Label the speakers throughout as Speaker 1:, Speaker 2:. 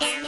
Speaker 1: Yeah.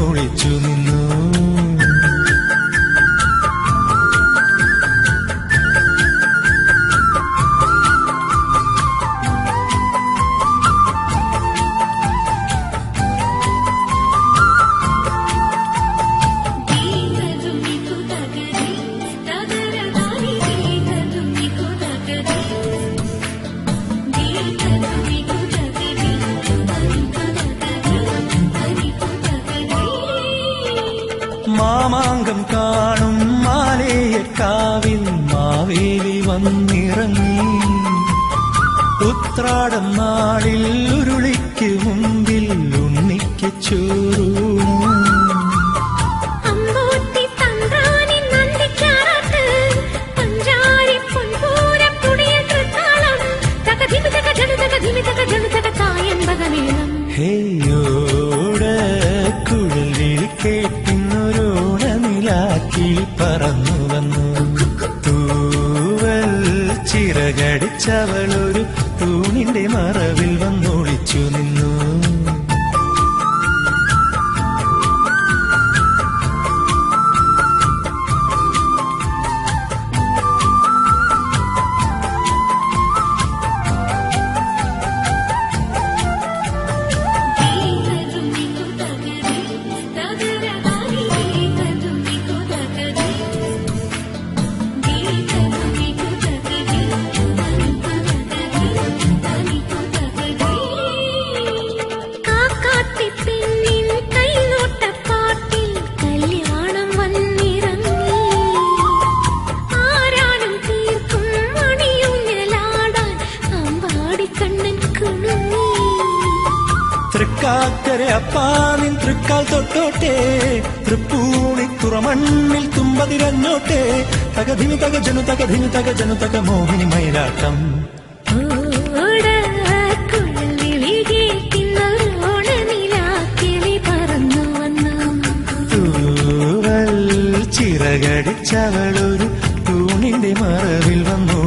Speaker 2: Mamankam കാണും മാലേയക്കാവിൽ മാവേലി വന്നിറങ്ങി ഉത്രാടം നാളിൽ ഉരുളിക്ക് മുമ്പിൽ ഉണ്ണിക്ക് ചോറൂണു
Speaker 1: അമ്പൂത്തി
Speaker 2: ചിറകടിച്ചവളൊരു തൂണിന്റെ മറവിൽ വന്നൊളിച്ചു തൃക്കാക്കര അപ്പാനിൻ തൃക്കാൽ തൊട്ടോട്ടെ. തൃപ്പൂണി തുറമണ്ണിൽ തുമ്പതിരഞ്ഞോട്ടെ തകധിനു തകജനു തകധിനി തകജനു തക മോഹിനി മയിലാട്ടം
Speaker 1: ചിറകടിച്ചവളൊരു തൂണിന്റെ മറവിൽ വന്നു.